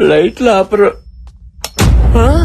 లైట్లు ఆపరు. Huh?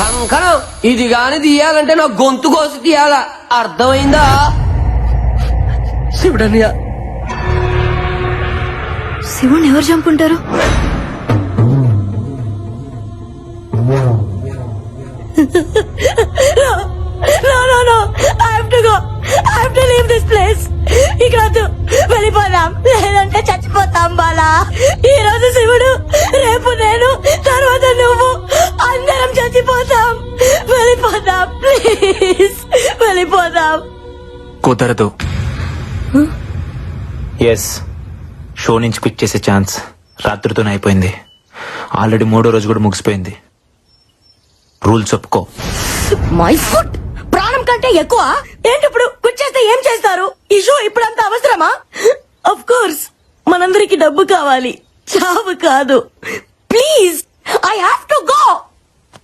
కంకణం ఇది గాని తీయాలంటే నా గొంతు కోసి తీయాల అర్థమైందా శివుడన్నయ్య శివుణ్ణి ఎవరు చంపుంటారు No, no, no. I have to go. I have to leave this place. ఇక్కడ వద్దు. వెళ్ళిపోదాం లేదంటే చచ్చిపోతాం బాలా ఈ రోజు శివుడు రేపు నేను తర్వాత ప్లీజ్. వెళ్ళిపోదాం. కుదరదు. ఎస్ షో నుంచి క్విట్ చేసే ఛాన్స్ రాత్రితోనే అయిపోయింది. ఆల్రెడీ మూడో రోజు కూడా ముగిసిపోయింది. రూల్స్ ఒప్పుకో. మై ఫుట్ ప్రాణం కంటే ఎక్కువ? ఏంటి ఇప్పుడు? కూర్చేస్తే ఏం చేస్తారు? ఈ షో ఇప్పుడంత అవసరమా? అఫ్ కోర్స్ మనందరికి డబ్బు కావాలి. చావు కాదు. Please I have to go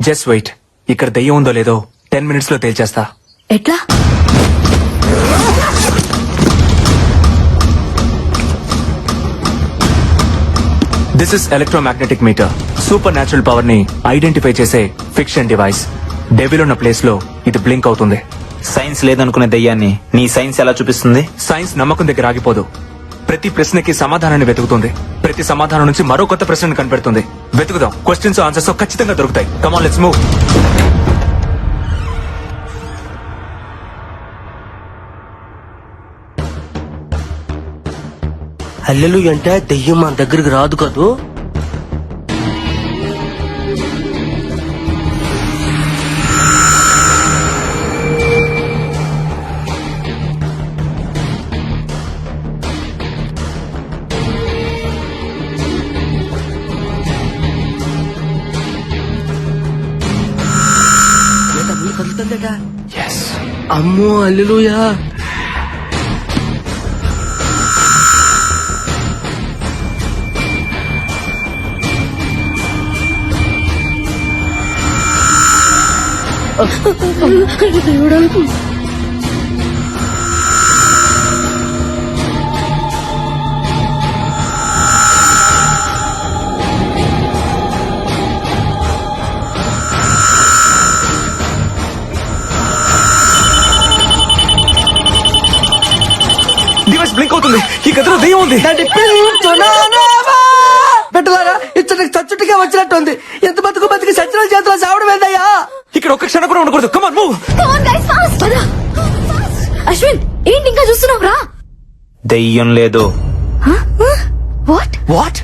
just wait ఇక్కడ దెయ్యం ఉందో లేదో టెన్ మినిట్స్లో తేల్చేస్తా. ఎట్లా? This is electromagnetic meter supernatural పవర్ని ఐడెంటిఫై చేసే ఫిక్షన్ డివైస్ డెవిల్ ఉన్న ప్లేస్లో ఇది బ్లింక్ అవుతుంది. సైన్స్ లేదనుకునే దయ్యాన్ని నీ సైన్స్ ఎలా చూపిస్తుంది? సైన్స్ నమ్మకం దగ్గర ఆగిపోదు. ప్రతి ప్రశ్నకి సమాధానాన్ని వెతుకుతుంది. ప్రతి సమాధానం నుంచి మరో కొత్త ప్రశ్నను కనిపెడుతుంది. వెతుకుదాం. క్వశ్చన్స్ ఆన్సర్స్ ఖచ్చితంగా దొరుకుతాయి. కమాన్ లెట్స్ మూవ్ అల్లెలు అంటే దెయ్యం మన దగ్గరికి రాదు కదూ? అమ్మో అల్లెలుయా. డివైస్ బ్లింక్ అవుతుంది. ఈ గదిలో దెయ్యం ఉంది. పెట్టలారా ఇచ్చటికి చచ్చుటిగా వచ్చినట్టుంది. ఎంత బతుకు బతికి సచిన చేతిలో చావడం ఏందయ్యా ఇక్కడ ఒక్క క్షణం కూడా ఉండకూడదు. కమాన్ మూవ్ పద. అశ్విన్ ఏంటి ఇంకా చూస్తున్నావు రా దెయ్యం లేదు. వాట్ వాట్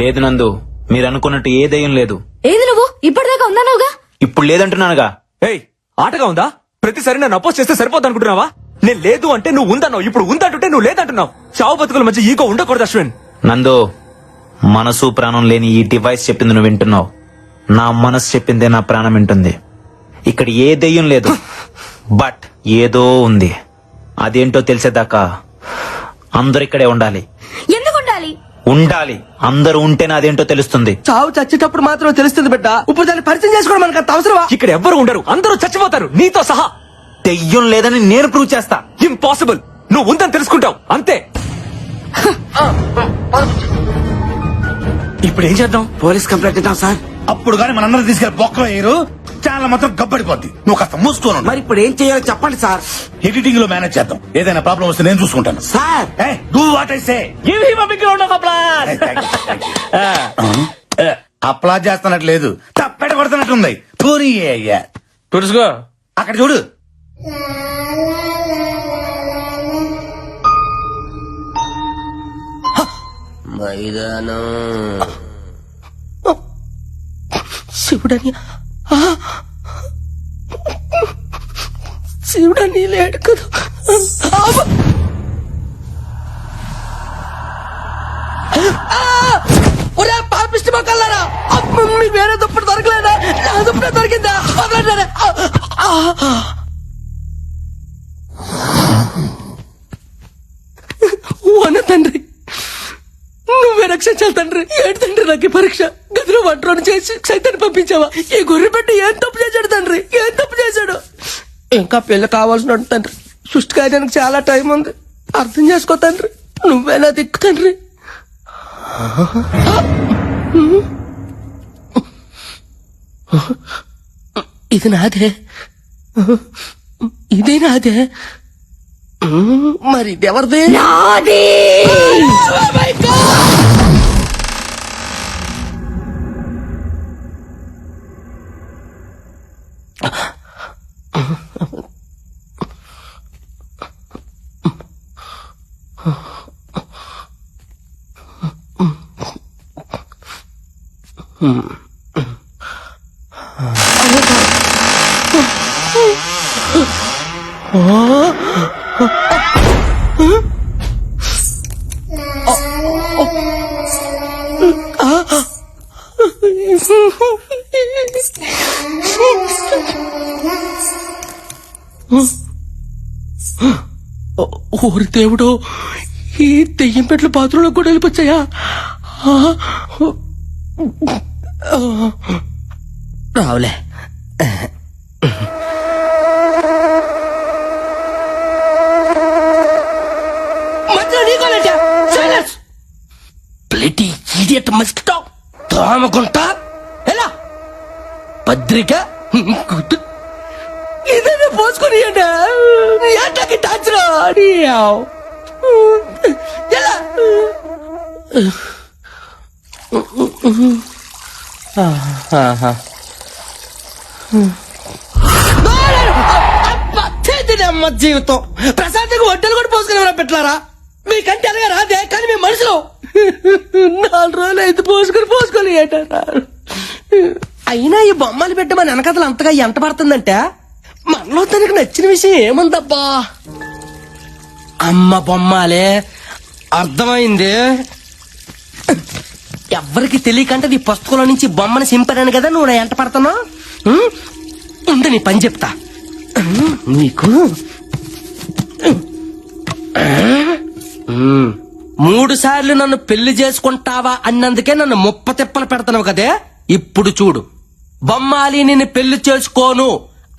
లేదు నందు మీరు అనుకున్నట్టు ఏ దెయ్యం లేదు. ఏది నువ్వు? ఇప్పటిదాకా ఉన్నావుగా ఇప్పుడు లేదంటున్నానుగా. ఏయ్ ఆటగా ఉందా? ప్రతిసారి నన్ను అపోజ్ చేస్తే సరిపోద్ది అనుకుంటున్నావా నేను లేదు అంటే నువ్వు ఉందన్నావు ఇప్పుడు ఉందంటుంటే నువ్వు లేదంటున్నావు. చావు బతుకుల మధ్య ఈగో ఉండకూడదు అశ్విన్. నందు మనసు ప్రాణం లేని ఈ డివైస్ చెప్పింది నువ్వు వింటున్నావు. నా మనసు చెప్పిందే నా ప్రాణం వింటుంది. ఇక్కడ ఏ దెయ్యం లేదు. బట్ ఏదో ఉంది. అదేంటో తెలిసేదాకా అందరు ఇక్కడే ఉండాలి. ఎందుకు ఉండాలి? ఉండాలి. అందరూ ఉంటేనే అదేంటో తెలుస్తుంది. చావు చచ్చేటప్పుడు మాత్రం తెలుస్తుంది బిడ్డ. ఇప్పుడు దాన్ని పరిచయం చేసుకోవడం మనకు అంత అవసరమా? ఇక్కడ ఎవ్వరు ఉండరు. అందరూ చచ్చిపోతారు. నీతో సహా. దెయ్యం లేదని నేను ప్రూవ్ చేస్తా. ఇంపాసిబుల్. నువ్వు ఉందని తెలుసుకుంటావు. అంతే. ఇప్పుడు ఏం చేద్దాం? పోలీస్ కంప్లైంట్ ఇద్దాం సార్. అప్పుడు గాని మనందరం తీసుకెళ్ళి బొక్కలో వేయరు. ఛానల్ మొత్తం గబ్బడిపోద్ది. నువ్వు కాస్త మూసుకోను మరి ఇప్పుడు ఏం చేయాలో చెప్పండి సార్. ఎడిటింగ్లో మేనేజ్ చేద్దాం. ఏదైనా ప్రాబ్లం వస్తే నేను చూసుకుంటాను. Sir. Do what I say అప్లా చేస్తున్నట్టు లేదు. తప్పెట కొడుతున్నట్టుంది. పోనీ అయ్యా తుడుచుకో. అక్కడ చూడు. మైదానం శివుడని శివుడని లేడు కదా. అబ్బ! ఒరే పాపిష్టి మొక్కలారా అమ్మ, మీకు వేరే దుప్పటి దొరకలేదా. నా దుప్పటి పరీక్ష గదిలో వంటలను చేసి సైతాన్ని పంపించావా? ఈ గొర్రె పెట్టి ఏం తప్పు చేశాడు తండ్రి? ఏం తప్పు చేశాడు? ఇంకా పెళ్ళి కావాల్సిన తండ్రి. సృష్టి కాయడానికి చాలా టైం ఉంది. అర్థం చేసుకో తండ్రి. నువ్వేనా దిక్కు తండ్రి? ఇది నాదే. ఇది నాదే. మరి ఎవరిది? నాది! 어? ఓరి ఈ దెయ్యం పెట్ల బాత్రూంలో కూడా వెళ్ళిపోచ్చాయా? రావులే. మధ్యలో ఇడియట్ మస్కిటో. దోమకుంటా ఎలా? పత్రిక గుడ్డు ఇదే పోసుకొని ఎంటకి ఏంటకి టార్చర్. ఎలా? జీవితం. ప్రశాంతంగా వడ్డలు కూడా పోసుకుని పెట్టారా మీకంటే అనగా రాదే కానీ మేము మనుషులు నాలుగు రోజులు అయితే పోసుకొని పోసుకొని ఏంటారు అయినా ఈ బొమ్మలు పెట్టమని వెనకథలు అంతగా ఎంత పడుతుందంటే? మనలో నచ్చిన విషయం ఏముందబ్బా? అమ్మ బొమ్మాలే అర్థమైంది? ఎవ్వరికి తెలియకంటే నీ పుస్తకంలో నుంచి బొమ్మను సింపరాను కదా నువ్వు నా ఎంట పడుతున్నావు? ఉంది నీ పని చెప్తా. నీకు? మూడు సార్లు నన్ను పెళ్ళి చేసుకుంటావా అన్నందుకే నన్ను ముప్ప తిప్పలు పెడతావు కదే? ఇప్పుడు చూడు. బొమ్మాలి నిన్ను పెళ్ళి చేసుకోను.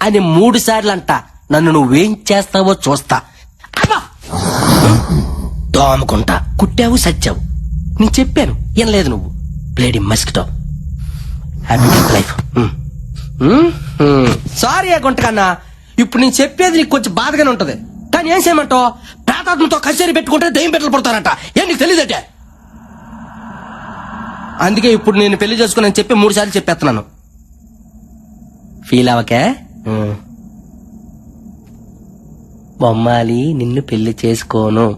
అని మూడు సార్లు అంట నన్ను నువ్వేం చేస్తావో చూస్తా. అబ్బా! దోమకుంటా. కుట్టావు సచ్చావు. నేను చెప్పాను. ఏం లేదు నువ్వు. Bloody mosquito. Happy life. Sorry గుంటకన్నా. ఇప్పుడు నేను చెప్పేది నీకు కొంచెం బాధగానే ఉంటది. కానీ ఏం చేయమంటావు? పేతాత్మతో కచేరీ పెట్టుకుంటే దయ్యం పెట్టలు పడతారంట. ఏం నీకు తెలియదటే అందుకే ఇప్పుడు నేను పెళ్ళి చేసుకుని చెప్పి మూడు సార్లు చెప్పేస్తున్నాను. ఫీల్ అవకే బొమ్మాలి నిన్ను పెళ్ళి చేసుకోను.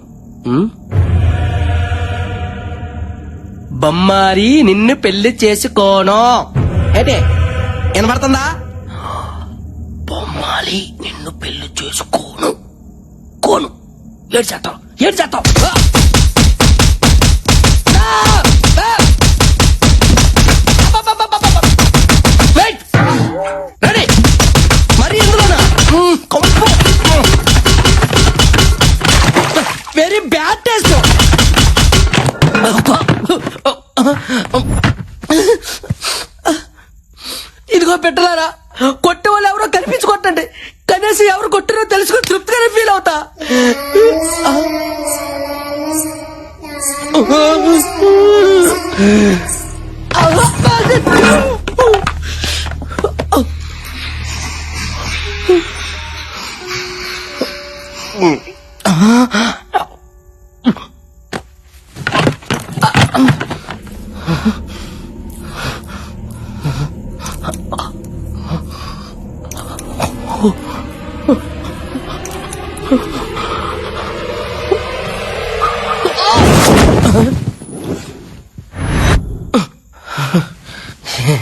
బొమ్మారి నిన్ను పెళ్ళి చేసుకోను. ఏంటే? వినపడుతుందా? బొమ్మాలి నిన్ను పెళ్ళి చేసుకోను. కోను. ఏడు చేస్తావు ఏడు చేస్తావు ఇదిగో పెట్టలారా కొట్టే వాళ్ళు ఎవరో కనిపించుకోటండి కనీసం ఎవరు కొట్టారో తెలుసుకుని తృప్తిగానే ఫీల్ అవుతా.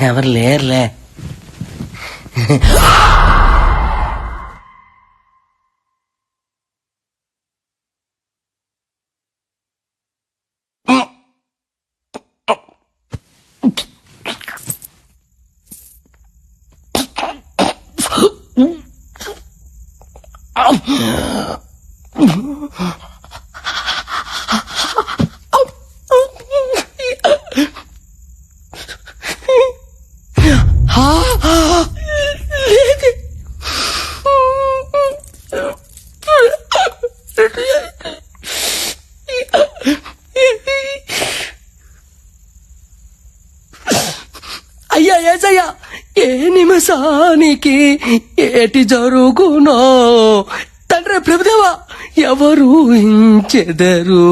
ఎవరు లేరులే. అయ్యా ఏసయ్యా ఏ నిమిషానికి ఏటి జరుగునో? ప్రభుదేవా ఎవరు ఇంచెదరు